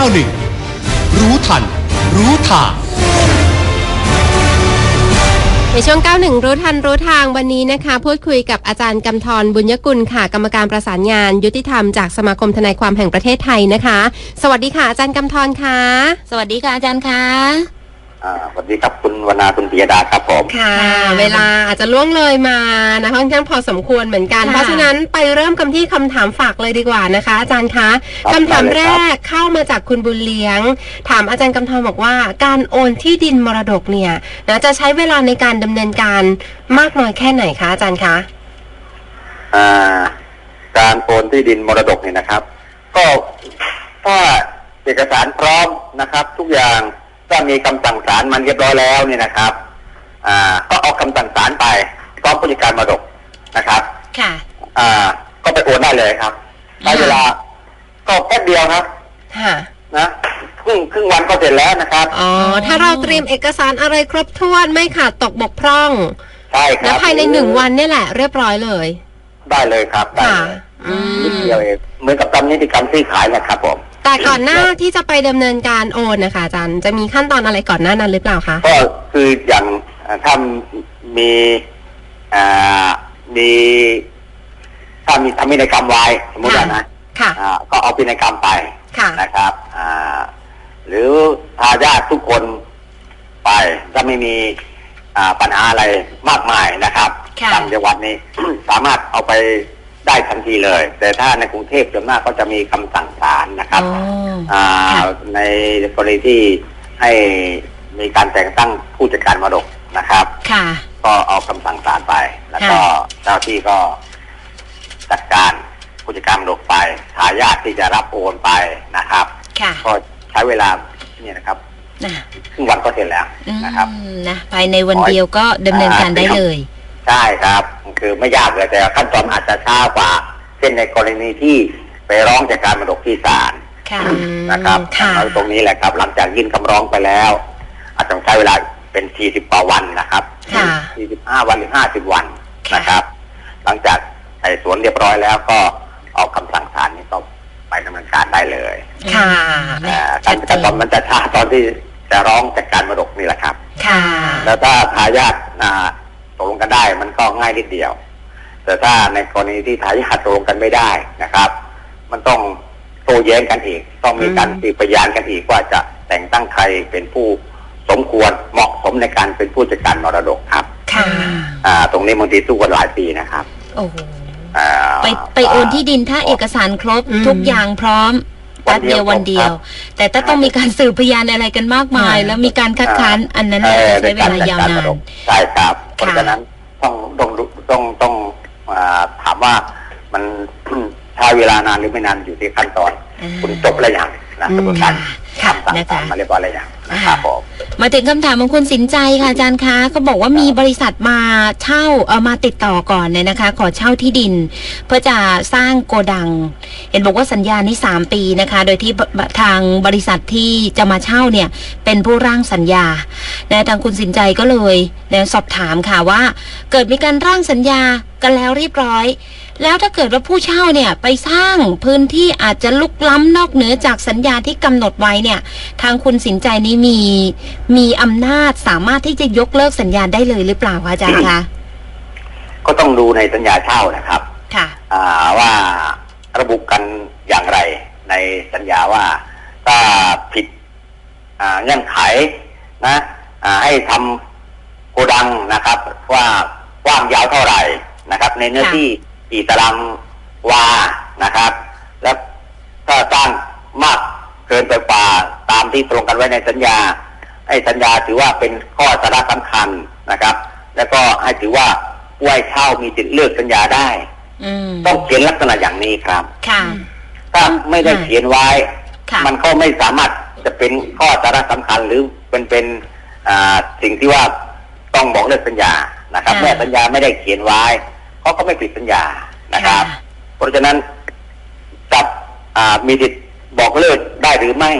91 รู้ทัน รู้ทางในช่วง 91 รู้ทันรู้ทางวันนี้นะคะ พูดคุยกับอาจารย์กำธรบุญยกุลค่ะ กรรมการประสานงานยุติธรรมจากสมาคมทนายความแห่งประเทศไทยนะคะ สวัสดีค่ะอาจารย์กำธรค่ะ สวัสดีค่ะอาจารย์คะ อ่าสวัสดีครับคุณวนาคุณปิยดาครับผมค่ะค่ะ เวลาอาจจะล่วงเลยมานะค่อนข้างพอสมควรเหมือนกัน ค่ะ เพราะฉะนั้นไปเริ่มกันที่คำถามฝากเลยดีกว่านะคะ อาจารย์คะครับคำถามได้เลยแรครับกเข้ามาจากคุณบุญเลี้ยง ถามอาจารย์กำธรบอกว่า การโอนที่ดินมรดกเนี่ยนะจะใช้เวลาในการดำเนินการมากน้อยแค่ไหนคะอาจารย์คะ อ่าการโอนที่ดินมรดกเนี่ยนะครับ ก็ถ้าเอกสารพร้อมนะครับ ทุกอย่าง ถ้ามีคำสั่งศาลมันเรียบร้อยแล้วเนี่ยนะครับอ่าก็เอาคำสั่งศาลไปพร้อมผู้จัดการมรดกนะครับ ค่ะอ่า ก็ไปโอนได้เลยครับใช้เวลาก็แค่เดียวครับค่ะนะครึ่งครึ่งวันก็เสร็จแล้วนะครับอ๋อถ้าเราเตรียมเอกสารอะไรครบถ้วนไม่ขาดตกบกพร่องใช่คแล้รัวบภายในหนึ่งวันเนี่ยแหละ เรียบร้อยเลย ได้เลยครับได้ค่ะเลยอืมนิดเดียวเองเหมือนกับทำนิติกรรมซื้อขายนะครับผม แต่ก่อนหน้าที่จะไปดำเนินการโอนนะคะอาจารย์จะมีขั้นตอนอะไรก่อนหน้านั้นหรือเปล่าคะ ก็คืออย่างเอ่อถ้ามีอ่ามีถ้ามีทำพินัยกรรมไว้สมมติว่านะค่ะ อ่าก็เอาพินัยกรรมไปค่ะ นะครับอ่าหรือทายาททุกคนไป ถ้าไม่มีอ่าปัญหาอะไรมากมายนะครับค่ะ ต่างจังหวัดนี้ สามารถเอาไป ได้ทันทีเลย แต่ถ้าในกรุงเทพส่วนมากก็จะมีคำสั่งศาลนะครับอ๋ออ่าค่ะในกรณีที่ให้มีการแต่งตั้งผู้จัดการมรดกนะครับค่ะก็เอาคำสั่งศาลไป แล้วก็ค่ะเจ้าที่ก็จัดการผู้จัดการมรดกไปทายาทที่จะรับโอนไปนะครับค่ะก็ใช้เวลาเนี่ยนะครับนะครึ่งวันก็เสร็จแล้วอืมนะครับนะภายในวันเดียวก็ดำเนินการได้เลย ใช่ครับคือไม่ยากเลยแต่ขั้นตอนอาจจะช้ากว่า เช่นในกรณีที่ไปร้องจากการมรดกที่ศาลค่ะอืมนะครับค่ะแล้วตรงนี้แหละครับ หลังจากยื่นคำร้องไปแล้ว อาจจะต้องใช้เวลาเป็น 40กว่าวันนะครับค่ะ45 วันหรือ 50 วันค่ะนะครับ หลังจากไต่สวนเรียบร้อยแล้วก็ออกคำสั่งศาลนี้ก็ไปดำเนินการได้เลย ค่ะอ่าชัการดเจนขั้นตอนมันจะช้าตอนที่จะร้องจากการมรดกนี่แหละครับ ค่ะ แล้วถ้าทายาทอ่า ตกลงกันได้ มันก็ง่ายนิดเดียว แต่ถ้าในกรณีที่ทายาทตกลงกันไม่ได้นะครับ มันต้องโต้แย้งกันอีก ต้องมีการอืมสืบพยานกันอีกว่าจะแต่งตั้งใครเป็นผู้สมควรเหมาะสมในการเป็นผู้จัดการมรดกครับ ค่ะ อ่า ตรงนี้บางทีสู้กันหลายปีนะครับ โอ้โหอ่าไปไปโอนที่ดินถ้าเอกสารครบอืม ทุกอย่างพร้อมวัแป๊นบเดีเดียยวววันเดียวครับแต่ถ้าต้องมีการสืบพยานอะไรกันมากมายค่ะแล้วมีการคัดค้านอันนั้นเอน่าอจะใช้เวลายาวในกรจัดกรนามรน ดกใช่ครับ เพราะค่ะฉะนั้นต้องต้องต้องต้องอ่าถามว่ามันใช้เวลานานหรือไม่นานอยู่ที่ขั้นตอนอ่าคุณจบอะไรอย่างนะอืมกระบวนการ ค่ะคำสั่งนะคะศาลมาเรียบร้อยอะไรอย่างนะครับผมมาถึงคำถามของคุณสินใจค่ะอาจารย์คะเขาบอกว่ามีบริษัทมาเช่าเออมาติดต่อก่อนเนี่ยนะคะ ขอเช่าที่ดิน เพื่อจะสร้างโกดัง เห็นบอกว่าสัญญานี้สามปีนะคะ โดยที่บทางบริษัทที่จะมาเช่าเนี่ย เป็นผู้ร่างสัญญานะทางคุณสินใจก็เลยเนี่ยสอบถามค่ะว่า เกิดมีการร่างสัญญากันแล้วเรียบร้อย แล้วถ้าเกิดว่าผู้เช่าเนี่ยไปสร้างพื้นที่อาจจะลุกล้ำนอกเหนือจากสัญญาที่กำหนดไว้เนี่ย ทางคุณสินใจนี้มีมีอำนาจสามารถที่จะยกเลิกสัญญาได้เลยหรือเปล่าคะอาจารย์คะก็ต้องดูในสัญญาเช่านะครับ ค่ะ อ่าว่าระบุกันอย่างไรในสัญญาว่าถ้าผิดอ่าเงื่อนไขนะอ่าให้ทำโกดังนะครับ ว่ากว้างยาวเท่าไหร่นะครับ ในเนื้อค่ะ ที่ กี่ตารางวานะครับ แล้วถ้าสร้างมากเกินไปกว่าตามที่ตรงกันไว้ในสัญญา ให้สัญญาถือว่าเป็นข้อสาระสำคัญนะครับ แล้วก็ให้ถือว่าผู้ให้เช่ามีสิทธิ์เลือกสัญญาได้อืมต้องเขียนลักษณะอย่างนี้ครับค่ะถ้าไม่ได้ค่ะเขียนไว้ค่ะมันก็ไม่สามารถจะเป็นข้อสาระสำคัญหรือเป็นเป็นอ่าสิ่งที่ว่าต้องบอกเลิกสัญญานะครับค่ะเมื่อสัญญาไม่ได้เขียนไว้ เขาก็ไม่ผิดสัญญานะครับค่ะเพราะฉะนั้นจับอ่ามีสิทธิ์บอกเลิกได้หรือไม่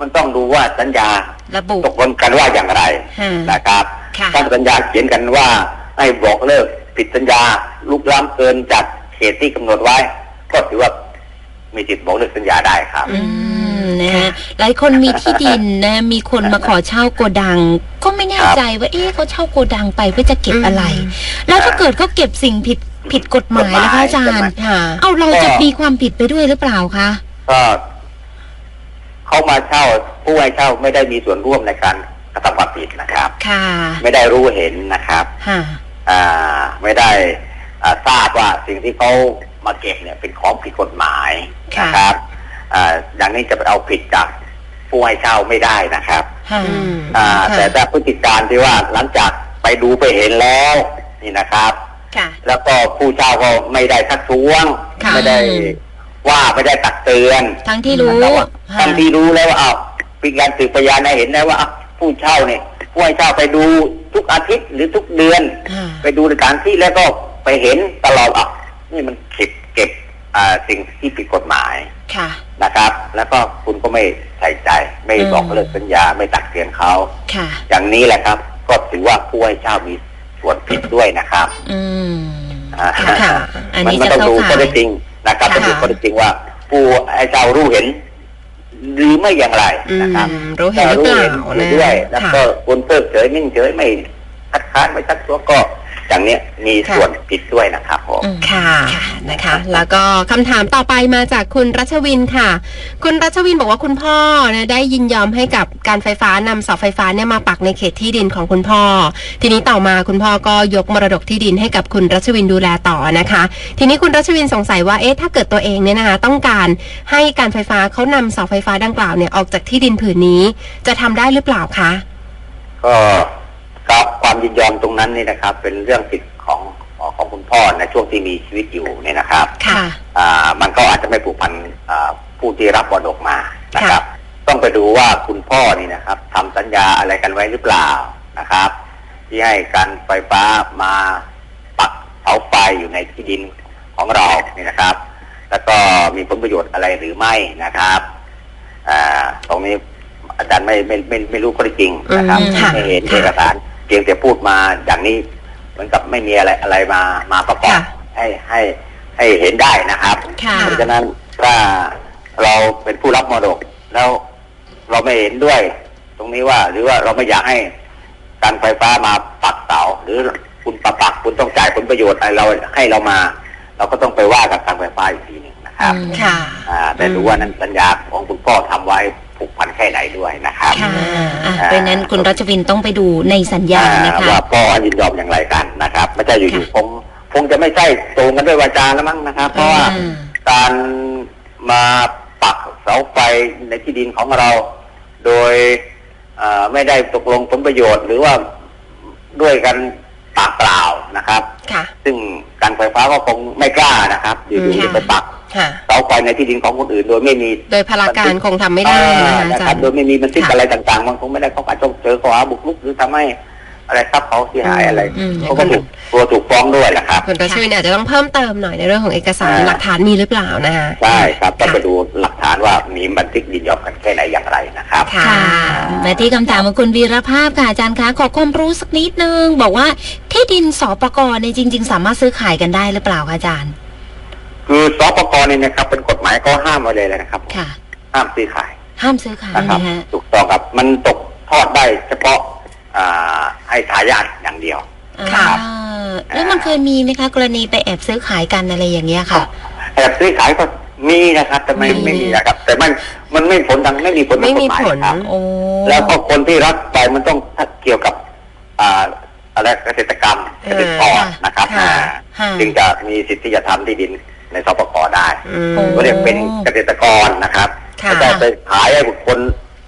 มันต้องดูว่าสัญญาระบุตกลงกันว่าอย่างไรอืมนะครับค่ะถ้าสัญญาเขียนกันว่าให้บอกเลิกผิดสัญญาลุกล้ำเกินจากเขตที่กำหนดไว้ก็ถือว่ามีสิทธิ์บอกเลิกสัญญาได้ครับอืม นะฮะหลายคนมีที่ดินนะ มีคนมาขอเช่าโกดัง ก็ไม่แน่ใจว่า เอ๊ะเขาเช่าโกดังไปเพื่อจะเก็บอะไรอืมแล้วถ้าเกิดเขาเก็บสิ่งผิดผิดกฎหมายแล้วคะอาจารย์ค่ะเอาเราจะมีความผิดไปด้วยหรือเปล่าคะก็เขามาเช่าผู้ให้เช่าไม่ได้มีส่วนร่วมในการกระทำความผิดนะครับ ค่ะ ไม่ได้รู้เห็นนะครับค่ะอ่า ไม่ได้อ่าทราบว่าสิ่งที่เขามาเก็บเนี่ยเป็นของผิดกฎหมายค่ะนะครับ อ่าอย่างนี้จะไปเอาผิดจากผู้ให้เช่าไม่ได้นะครับค่ะอืมอ่าค่ะแต่ถ้าพฤติการที่ว่าหลังจากไปดูไปเห็นแล้วนี่นะครับค่ะแล้วก็ผู้เช่าก็ไม่ได้ทักท้วงค่ะไม่ได้ว่าไม่ได้ตักเตือน ทั้งที่รู้นะครับว่าค่ะทั้งที่รู้แล้วว่าอ้าวเป็นการสืบพยานให้เห็นได้ว่าอ้าวผู้เช่าเนี่ยผู้ให้เช่าไปดูทุกอาทิตย์หรือทุกเดือนค่ะไปดูสถานที่แล้วก็ไปเห็นตลอดอะนี่มันเก็บเก็บอ่าสิ่งที่ผิดกฎหมาย ค่ะ นะครับ แล้วก็คุณก็ไม่ใส่ใจ ไม่อืมบอกเลิกสัญญาไม่ตักเตือนเขาค่ะ อย่างนี้แหละครับ ก็ถือว่าผู้ให้เช่ามีส่วนผิดด้วยนะครับอืมอ่าค่ะ อันมันนี้มันจะต้องเข้าดูข่าข้อยได้จริงนะครับค่ะต้องดูข้อได้จริงว่า ผู้ให้เช่ารู้เห็นหรือไม่อย่างไรอืมนะครับรู้เห็นหรือเปล่าถ้นะด้วยแล้วค่ะก็คนเพิกเฉยนิ่งเฉยไม่คัดค้านไม่ทักท้วงก็ อย่างเนี้ยมีค่ะส่วนผิดด้วยนะครับผมอืมค่ะนะคะ แล้วก็คำถามต่อไปมาจากคุณรัชวินค่ะ คุณรัชวินบอกว่าคุณพ่อนะได้ยินยอมให้กับการไฟฟ้านำเสาไฟฟ้าเนี่ยมาปักในเขตที่ดินของคุณพ่อ ทีนี้ต่อมาคุณพ่อก็ยกมรดกที่ดินให้กับคุณรัชวินดูแลต่อนะคะ ทีนี้คุณรัชวินสงสัยว่าเอ๊ะถ้าเกิดตัวเองเนี่ยนะคะ ต้องการให้การไฟฟ้าเขานำเสาไฟฟ้าดังกล่าวเนี่ยออกจากที่ดินผืนนี้ จะทำได้หรือเปล่าคะ ก็ กับความยินยอมตรงนั้นนี่นะครับ เป็นเรื่องสิทธิ์ของของคุณพ่อในช่วงที่มีชีวิตอยู่เนี่ยนะครับค่ะอ่ามันก็อาจจะไม่ผูกพันอ่าผู้ที่รับมรดกมานะครับ ต้องไปดูว่าคุณพ่อนี่นะครับทำสัญญาอะไรกันไว้หรือเปล่านะครับ ที่ให้การไฟฟ้ามาปักเสาไฟอยู่ในที่ดินของเรานี่นะครับ แล้วก็มีผลประโยชน์อะไรหรือไม่นะครับอ่าตรงนี้อาจารย์ไม่ไม่ไม่ไม่รู้ข้อเท็จจริงนะครับอืมค่ะไม่เห็นค่ะเอกสาร เพียงแต่พูดมาอย่างนี้เหมือนกับไม่มีอะไรอะไรมามาประกอบค่ะให้ให้ให้เห็นได้นะครับค่ะ เพราะฉะนั้นถ้าเราเป็นผู้รับมรดก แล้วเราไม่เห็นด้วย ตรงนี้ว่าหรือว่าเราไม่อยากให้การไฟฟ้ามาปักเสาหรือคุณประปักคุณต้องจ่ายผลประโยชน์อะไรเราให้เรามา เราก็ต้องไปว่ากับการไฟฟ้าอีกทีหนึ่งนะครับ อืม ค่ะ อ่าแต่ดูว่านั้นสัญญาของคุณพ่อทำไว้ ผูกพันแค่ไหนด้วยนะครับค่ะอะเพราะฉะนั้นคุณรัชวินต้องไปดูในสัญญานะคะ ว่าพ่อยินยอมอย่างไรกันนะครับ ไม่ใช่อยู่ค่ะๆคงคงจะไม่ใช่ตรงกันด้วยวาจาแล้วมั้งนะครับ เพราะว่าอืม การมาปักเสาไฟในที่ดินของเรา โดยเอ่อไม่ได้ตกลงผลประโยชน์ หรือว่าด้วยกัน ปากเปล่านะครับ ค่ะ ซึ่งการไฟฟ้าก็คงไม่กล้านะครับอยู่อืมๆจะไปปักค่ะ เสาไฟในที่ดินของคนอื่น โดยไม่มีโดยพลาการคงทำไม่ได้นะคะอานะจาครัรบย์ โดยไม่มีบันทึกค่ะ อะไรต่างๆ มันคงไม่ได้เขาอาจจะเจอข้อหาบุกรุกหรือทำให้ อะไรทรัพย์เขาเสียหายอะไรอืม เขาก็ถูกตัวถูกฟ้องด้วยแหละครับ คุณรัชวินอาจจะต้องเพิ่มเติมหน่อยในเรื่องของเอกสารอ่า หลักฐานมีหรือเปล่านะคะใช่ครับต้องค่ะไปดูหลักฐานว่ามีบันทึกยินยอมกันแค่ไหนอย่างไรนะครับ ค่ะค่ะมาที่คำถามของคุณวีรภาพค่ะอาจารย์คะขอความรู้สักนิดนึง บอกว่าที่ดินสปกรเนี่ยจริง ๆ สามารถซื้อขายกันได้หรือเปล่าคะอาจารย์ คือสปกรนี่นะครับ เป็นกฎหมายเขาห้ามไว้เลยนะครับ ค่ะ ห้ามซื้อขายห้ามซื้อขายนะครับ นะฮะ ถูกต้องครับ มันตกทอดได้เฉพาะอ่า ให้ทายาทอย่างเดียว ค่ะอ่าแล้วมันเคยมีไหมคะ กรณีไปแอบซื้อขายกันอะไรอย่างเงี้ยค่ะ แอบซื้อขายก็มีนะครับ แต่ไม่มี ไม่มีนะครับ แต่มันมันไม่ผลทางไม่มีผลทางไม่กฎมีหมายผลครับ โอ้แล้วก็คนที่รับไปมันต้องเกี่ยวกับอ่าอะไรเกษตรกรรมเกษตรกรนะครับค่ะอ่าค่ะจึงจะมีสิทธิ์ที่จะทำที่ดินในสปกได้อืมโอ้ ก็เรียกเป็นเกษตรกรนะครับค่ะไม่ใช่ไปขายให้บุคคล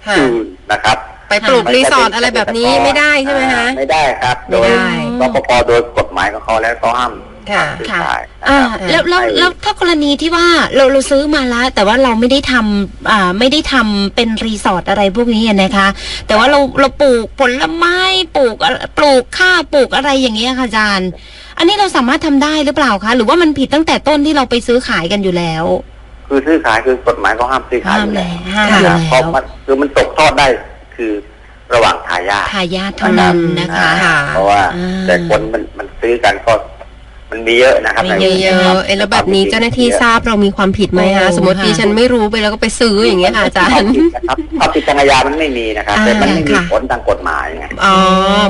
ค่ะ อื่นนะครับ ไปปลูกรีสอร์ทอะไรแบบนี้ไม่ได้ใช่ไหมคะอ่าไม่ได้ครับไม่โดยได้สปกโดยกฎหมายของเขาแล้วก็ห้ามค่ะซื้อค่ะขายนะอ่าครับแล้วแล้วให้แล้วถ้ากรณีที่ว่าเราเราซื้อมาแล้ว แต่ว่าเราไม่ได้ทำอ่าไม่ได้ทำเป็นรีสอร์ทอะไรพวกนี้นะคะ แต่ว่าเราเราปลูกผลไม้ปลูกอะปลูกข้าวปลูกอะไรอย่างเงี้ยค่ะอาจารย์ อันนี้เราสามารถทำได้หรือเปล่าคะหรือว่ามันผิดตั้งแต่ต้นที่เราไปซื้อขายกันอยู่แล้ว คือซื้อขายคือกฎหมายก็ห้ามซื้อขายห้าอมยู่แล้แล้ววห้ามนะแล้ครับเพราะวมันคือมันตกทอดได้ คือระหว่างทายาททายาทเท่านั้นนะคะค่ะเพราะว่าอ่า แต่คนมันมันซื้อกันก็มันมีเยอะนะครับมีในเยอะๆเอ้ยแล้วแบบนี้เจ้าหน้าที่ทราบเรามีความผิดไหมคะโอ้สมมติค่ะดิฉันไม่รู้ไปแล้วก็ไปซื้ออย่างเงี้ยค่ะอาจารย์ นะครับความผิดทางอาญามันไม่มีนะครับ แต่มันไม่มีอ่าค่ะผลทางกฎหมายไง อ๋อ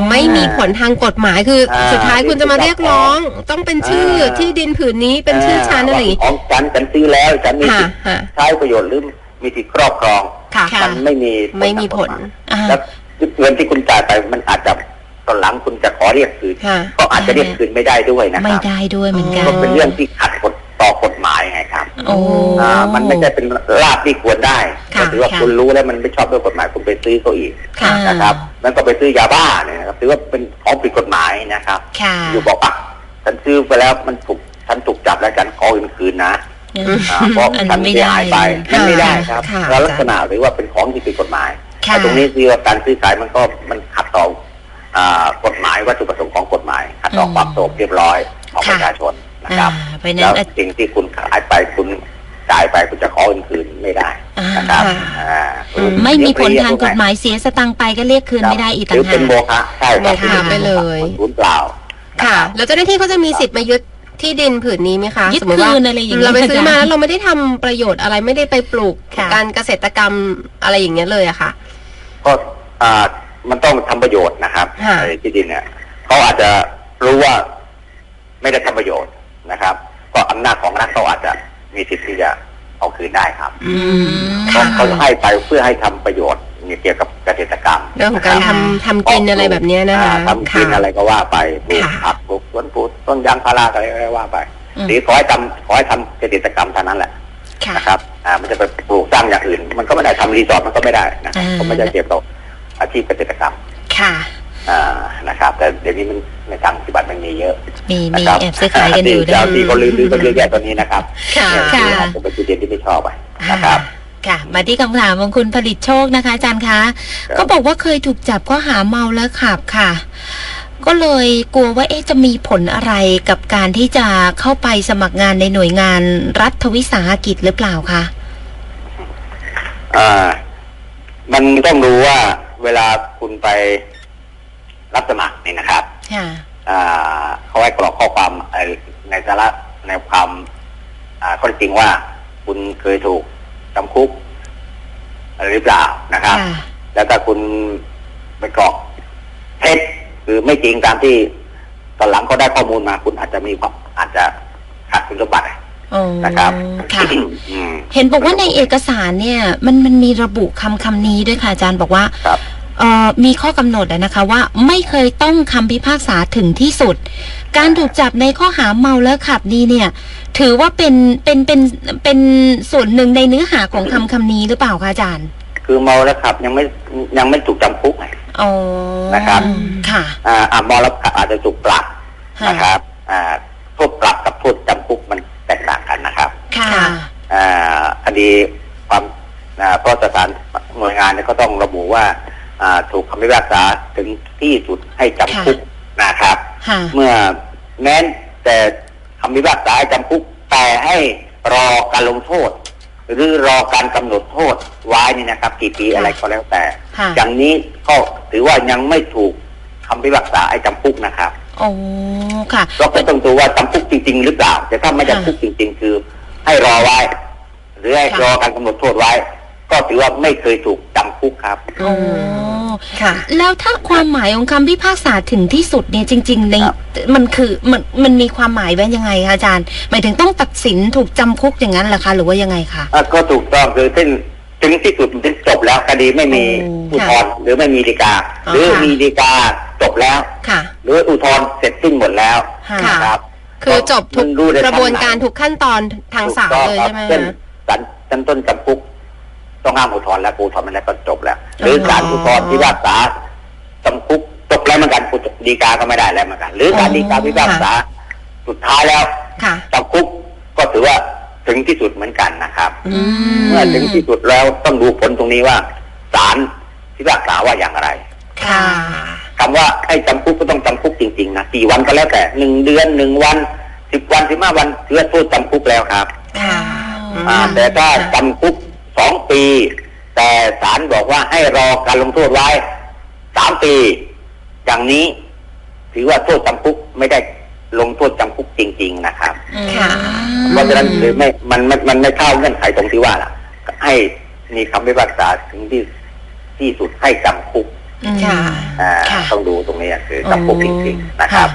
ไม่มีผลทางกฎหมายคืออาสุดท้ายคุณจะมาเรียกร้อง ต้องเป็นชื่ออ่า ที่ดินผืนนี้เป็นชื่อฉันอะไรอย่างงี้ของฉันฉันซื้อแล้วฉันมีค่ะสิทธิ์ค่ะ ใช้ประโยชน์หรือ มีสิทธิ์ครอบครอง ค่ะ ค่ะ มันไม่มีไม่มีผลอ่า แล้วเงินที่คุณจ่ายไปมันอาจจะตอนหลังคุณจะขอเรียกคืนค่ะ ก็อาจจะเรียกคืนไม่ได้ด้วยนะคไม่รับได้ด้วยเหมือนกัน ก็เป็นเรื่องที่ขัดกฎต่อกฎหมายไงครับโอ้ อ่ามันไม่ใช่เป็นลาบที่ควรได้ค่ะแต่ถือว่าค่ะ คุณรู้แล้วมันไม่ชอบด้วยกฎหมายคุณไปซื้อเขาอีกค่ะ นะครับมันก็ไปซื้อยาบ้าเนี่ยนะครับถือว่าเป็นของผิดกฎหมายนะครับ ค่ะ อยู่บอกอะฉันซื้อไปแล้วมันถูกฉันถูกจับแล้วฉันขอเงินคืนนะ อืมอ่าเพราะอันฉันไม่เสียได้หายไปมันไม่ได้ครับค่ะแล้วลักษณะหรือว่าเป็นของที่ผิดกฎหมายค่ะแต่ตรงนี้คือว่าการซื้อขายมันก็มันขัดต่ออ่ากฎหมายวัตถุประสงค์ของกฎหมายขัดต่อความสงบเรียบร้อยของประชาชนนะครับอ่าเพราะฉะนั้แล้น วสิ่งที่คุณขายไปคุณจ่ายไปคุณจะขอเงินคืนไม่ได้นะครับอ่า อ่าอืม ไม่มีผลทางกฎหมายเสียสตังค์ไปก็เรียกคืนไม่ได้อีกหต่ารืงอหาเป็นโมก ฆะใช่ครับโมฆะไปเลยศูนย์เปล่า ค่ะ แล้วเจ้าหน้าที่เขาจะมีสิทธิ์มายึด ที่ดินผืนนี้ไหมคะยึดสมมติว่าคืนอะไรอย่างเงี้ยเราไปซื้อมาแล้วเราไม่ได้ทำประโยชน์อะไรไม่ได้ไปปลูกค่ะ การเกษตรกรรมอะไรอย่างเงี้ยเลยอะค่ะ ก็อ่ามันต้องทำประโยชน์นะครับค่ะ ไอ้ที่ดินเนี่ยเขาอาจจะรู้ว่าไม่ได้ทำประโยชน์นะครับ ก็อำนาจของรัฐเขาอาจจะมีสิทธิ์ที่จะเอาคืนได้ครับอืม เขาค่ะ เขาให้ไปเพื่อให้ทำประโยชน์ เกี่ยวกับเกษตรกรรมเรื่องของการนะคทำบทำกินอะไรแบบเนี้ยนะคะอ่าทำกินค่ะอะไรก็ว่าไปปลูกค่ะ ผักปลูกสวนปลูกต้นยางพาราอะไรก็ว่าไป อืมหรือขอให้ทำขอให้ทำเกษตรกรรมเท่านั้นแหละ ค่ะ นะครับ อ่า มันจะไปปลูกสร้างอย่างอื่น มันก็ไม่ได้ทำรีสอร์ทมันก็ไม่ได้นะอ่า ก็ไม่ได้เกี่ยวกับอาชีพเกษตรกรรม ค่ะ อ่า นะครับ แต่เดี๋ยวนี้มันในทางปฏิบัติมันมีเยอะมีนะมีครับแอบซื้อขายกันอยู่เจ้าที่เขาลือลือกันเยอะแยะตอนนี้นะครับค่ะ เนี่ยค่ะ อาจจะเป็นจุดเด่นที่ไม่ชอบไปนะครับ ค่ะ มาที่คำถามของคุณผลิตโชคนะคะอาจารย์คะครับก็บอกว่าเคยถูกจับข้อหาเมาแล้วขับค่ะ ก็เลยกลัวว่าเอ๊ะจะมีผลอะไรกับการที่จะเข้าไปสมัครงานในหน่วยงานรัฐวิสาหกิจหรือเปล่าคะอ่า มันต้องดูว่าเวลาคุณไปรับสมัครนี่นะครับค่ะอ่าเขาให้กรอกข้อความเอ่อในสาระในความอ่าข้อเท็จจริงว่า คุณเคยถูก จำคุกอะไรหรือเปล่านะครับ ค่ะแล้วถ้าคุณไปกรอกเท็จคือไม่จริงตามที่ตอนหลังเขาได้ข้อมูลมา คุณอาจจะมีความอาจจะขาดคุณสมบัติอ๋อนะครับค่ะ อืม เห็นบอกว่าในเอกสารเนี่ย มันมันมีระบุคำคำนี้ด้วยค่ะอาจารย์บอกว่า ครับเอ่อ มีข้อกำหนดอะนะคะว่าไม่เคยต้องคำพิพากษาถึงที่สุด การถูกจับในข้อหาเมาแล้วขับนี้เนี่ย ถือว่าเป็นเป็นเป็นเป็นส่วนหนึ่งในเนื้อหาของคำคำนี้หรือเปล่าคะอาจารย์ คือเมาแล้วขับยังไม่ยังไม่ถูกจำคุกไงอ๋อนะครับค่ะอ่าอ่าเมาแล้วขับอาจจะถูกปรับค่ะนะครับ อ่าโทษปรับกับโทษจำคุกมันแตกต่างกันนะครับ ค่ะอ่าคดีความอ่าเพราะสถานหน่วยงานเนี่ยก็ต้องระบุว่าอ่า ถูกคำพิพากษาถึงที่สุดให้จำคุกนะครับค่ะเมื่อแม้แต่คำพิพากษาให้จำคุกแต่ให้รอการลงโทษ หรือรอการกำหนดโทษไว้นี่นะครับ กี่ปีค่ะอะไรก็แล้วแต่ค่ะอย่างนี้ก็ถือว่ายังไม่ถูกคำพิพากษาให้จำคุกนะครับอ๋อค่ะเราก็ต้องดูว่าจำคุกจริง ๆ หรือเปล่า แต่ถ้าไม่ค่ะจำคุกจริง ๆ คือให้รอไว้ หรือให้ค่ะรอการกำหนดโทษไว้ ก็ถือว่าไม่เคยถูกจำคุกครับ อ๋อค่ะ แล้วถ้าความหมายของคำพิพากษาถึงที่สุดเนี่ยจริง ๆ ในครับ มันคือมันมันมีความหมายว่ายังไงคะอาจารย์ หมายถึงต้องตัดสินถูกจำคุกอย่างนั้นเหรอคะหรือว่ายังไงคะ อะก็ถูกต้องคือถึงถึงที่สุดมันถึงจบแล้วคดีไม่มีโอ้อุทธรณ์หรือไม่มีฎีกา อ๋อหรือค่ะ มีฎีกาจบแล้ว ค่ะ หรืออุทธรณ์เสร็จสิ้นหมดแล้วค่ะ นะครับคือจบทุกมันดูได้กระบวนการทั้งทุกขั้นตอนทางศาลเลยใช่ไหมถูกต้องครับเช่นคะ ศาลชั้นต้นจำคุก ต้องห้ามอุทธรณ์แล้วอุทธรณ์มันแล้วก็จบแล้ว หรือศาลอุทธรณ์พิพากษาจำคุกจบแล้วเหมือนกันฎีกาก็ไม่ได้แล้วเหมือนกัน หรือศาลฎีกาพิพากษาสุดท้ายแล้วค่ะจำคุกก็ถือว่าถึงที่สุดเหมือนกันนะครับอืมเมื่อถึงที่สุดแล้วต้องดูผลตรงนี้ว่าศาลพิพากษาว่าอย่างไร ค่ะคำว่าให้จำคุกก็ต้องจำคุกจริงๆนะสี่วันก็แล้วแต่หนึ่งเดือนหนึ่งวันสิบวันสิบห้าวันถือว่าโทษจำคุกแล้วครับ ค่ะอ่าอืมแต่ถ้าจำคุก สองปี แต่ศาลบอกว่าให้รอการลงโทษไว้สามปี อย่างนี้ ถือว่าโทษจำคุกไม่ได้ลงโทษจำคุกจริง ๆ นะครับค่ะเพราะฉะนั้นหรือไม่มันมันมันไม่เข้าเงื่อนไขตรงที่ว่าล่ะ ให้มีคำพิพากษาถึงที่ที่สุดให้จำคุกค่ะอ่าค่ะต้องดูตรงนี้คือจำคุกจริงๆนะครับ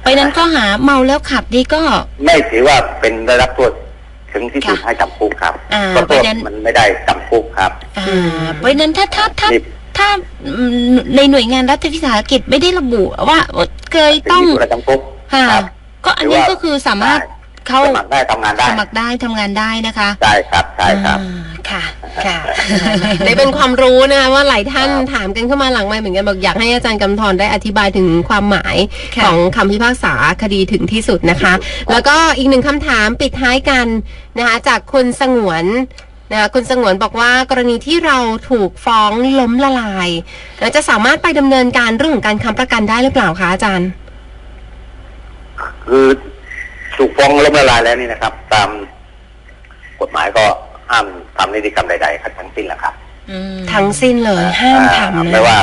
เพราะฉะนั้นก็หาเมาแล้วขับนี่ก็ ไม่ถือว่าเป็นได้รับโทษ ถึงที่สุดค่ะ ให้จำคุกครับอ่าเพราะเพโทราะษฉะนั้นมันไม่ได้จำคุกครับ อ่าเพราะฉะนั้นถ้าถ้าถ้านี่ ถ้าอืมในหน่วยงานรัฐวิสาหกิจไม่ได้ระบุว่าเคยต้องถึที่สุดให้จำคุกค่ะ ครับก็อันนี้ก็คือสามารถได้เข้าสมัครได้ทำงานได้สมัครได้ทำงานได้นะคะ ใช่ครับใช่ครับ อ่าค่ะ ค่ะได้เป็นความรู้นะคะว่าหลายท่านถามกันเข้ามาหลังไม่เหมือนกันบอกอยากให้อาจารย์กำธรได้อธิบายถึงความหมายค่ะของคำพิพากษาคดีถึงที่สุดนะคะ แล้วก็อีกหนึ่งคำถามปิดท้ายกันนะคะจากคุณสงวนนะคะคุณสงวนบอกว่ากรณีที่เราถูกฟ้องล้มละลายแล้วจะสามารถไปดำเนินการเรื่องของการค้ำประกันได้หรือเปล่าคะอาจารย์ คือถูกฟ้องล้มละลายแล้วนี่นะครับ ตามกฎหมายก็ ห้ามทำนิติกรรมใดๆทั้งสิ้นแหละครับอืมทั้งสิ้นเลยห้ามทำอ่นะไม่ว่า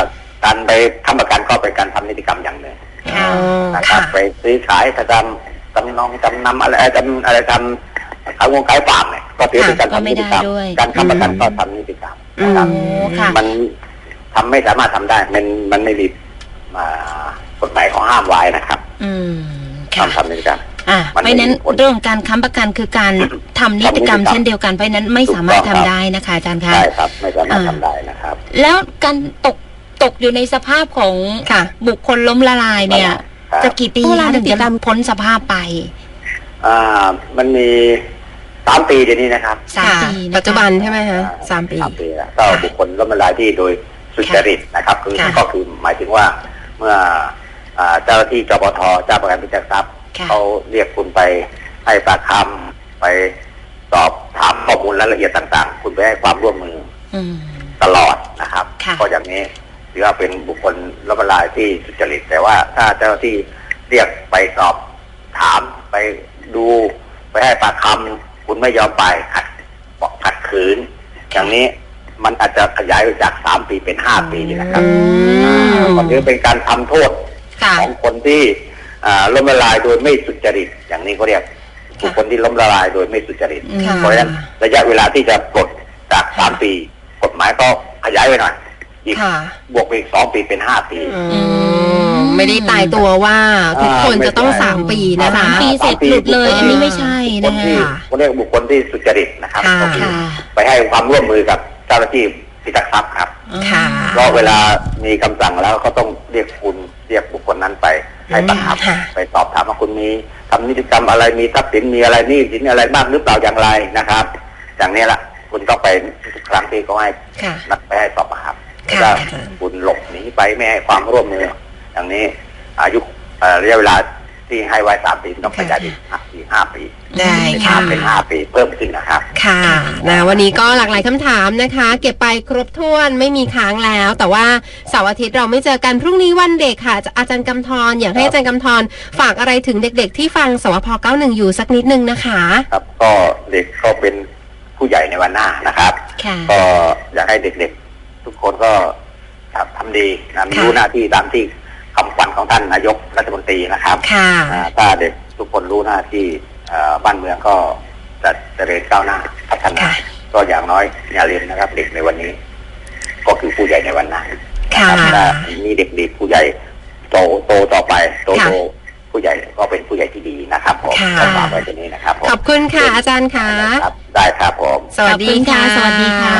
การไปทำประกันก็เป็นการทำนิติกรรมอย่างหนึ่งค่ะอ๋อนะครับค่ะไปซื้อขายถ้าทำจำนองจำนำอะไรเอ่อจำอะไรทำขายวงขายฝากเนี่ยก็ถือเป็นการก็ทำไม่นิได้ติกรรมด้วยการทำประกันอืมก็ทำนิติกรรมอืนะมครับโอ้ค่ะมันทำไม่สามารถทำได้ มันมันไม่มีอ่ากฎหมายของห้ามไว้นะครับอืมค่ะทำทำนิติกรรม อ่ามันเพราะฉะนั้นไม่มีผล เรื่องการค้ำประกันคือการทำนิติกรรมทำนิติกรรม เช่นเดียวกันเพราะฉะนั้นไม่สามารถทำได้นะคะอาจารย์คะ ใช่ครับ ไม่สามารถอ่า ทำได้นะครับ แล้วการตกตกอยู่ในสภาพของค่ะ บุคคลล้มละลายเนี่ย ครับ จะกี่ปีเวลาคะถึงติจะดตามพ้นสภาพไปอ่า มันมีสามปีเดี๋ยวนี้นะครับสามค่ะปีนะคะ ปัจจุบันใช่ไหมคะสามปี สามปีแล้วก็บุคคลล้มละลายที่โดยสุจริตนะครับคือค่ะ ก็คือหมายถึงว่าเมื่ออ่าเจ้าหน้าที่จปทเจ้าประกันพิจารทรัพย์ค่ะ เขาเรียกคุณไปให้ปากคำไปสอบถามข้อมูลรายละเอียดต่างๆ คุณไปให้ความร่วมมืออืมตลอดนะครับค่ะก็อย่างนี้ถือว่าเป็นบุคคลล้มละลายที่สุจริต แต่ว่าถ้าเจ้าหน้าที่เรียกไปสอบถามไปดูไปให้ปากคำคุณไม่ยอมไปขัดบอกขัดขืน อย่างนี้มันอาจจะขยายไปจากสามปีเป็นห้าปีนะครับอืมก็ถือเป็นการทำโทษค่ะของคนที่อ่า ล้มละลายโดยไม่สุจริต อย่างนี้เขาเรียกบุคคลที่ล้มละลายโดยไม่สุจริตค่ะเพราะฉะนั้นระยะเวลาที่จะปลดจากสามปี กฎหมายก็ขยายไปหน่อยอีกค่ะบวกไปอีกสองปีเป็นห้าปีอืมไม่ได้ตายตัวว่าทุกคนจะต้องอ่าไม่ใช่สามปีนะคะสามปีเสร็จหลุดเลย อันนี้ไม่ใช่บุคคนะลที่คะเขาเรียกบุคคลที่สุจริตนะครับค่ะก็คือค่ะไปให้ความร่วมมือกับเจ้าหน้าที่พิทักษ์ทรัพย์ครับค่ะเพราะเวลามีคำสั่งแล้วก็ต้องเรียกคุณเรียกบุคคลนั้นไป ให้ปากคค่ะำไปสอบถามว่าคุณมีทำนิติกรรมอะไรมีทรัพย์สินมีอะไรหนี่สินอะไรบ้างหรือเปล่าอย่างไรนะครับ อย่างนี้ละคุณต้องไปทุกครั้งที่เขาให้ค่ะนัดไปให้สอบปากคำค่ะถ้าคุณหลบหนีไปไม่ให้ความร่วมมืออย่างนี้อายุเอ่อระยะเวลา ที่ให้ไว้สามปีต้องขยายอีกห้าปีห้าปีได้เป็นค่ะห้าเป็นห้าปีเพิ่มขึ้นนะครับ ค่ะนะวันนี้ก็หลากหลายคำถามนะคะ เก็บไปครบถ้วนไม่มีค้างแล้ว แต่ว่าเสาร์อาทิตย์เราไม่เจอกันพรุ่งนี้วันเด็กค่ะอาจารย์กำธรอยากให้อาจารย์กำธรฝากอะไรถึงเด็ก ๆ ที่ฟังสวพ91อยู่สักนิดนึงนะคะครับก็เด็กก็เป็นผู้ใหญ่ในวันหน้านะครับค่ะก็อยากให้เด็กๆ ทุกคนก็ครับทำดีนะค่ะรู้หน้าที่ตามที่คำ ขวัญของท่านนายกรัฐมนตรีนะครับค่ะอ่าถ้าเด็กทุกคนรู้หน้าที่เอ่อบ้านเมืองก็จะเจริญก้าวหน้าพัฒนา ค่ะ ก็อย่างน้อยอย่าลืมนะครับ เด็กในวันนี้ ก็คือผู้ใหญ่ในวันหน้าค่ะ นะครับถ้ามีเด็กๆผู้ใหญ่โตโตต่อไปโตค่ะโตผู้ใหญ่ก็เป็นผู้ใหญ่ที่ดีนะครับผมค่ะ ก็ฝากไว้ตรงนี้นะครับผมขอบคุณค่ะอาจารย์ค่ะ ครับได้ครับผม สวัสดีขอบคุณค่ะค่ะสวัสดีค่ะ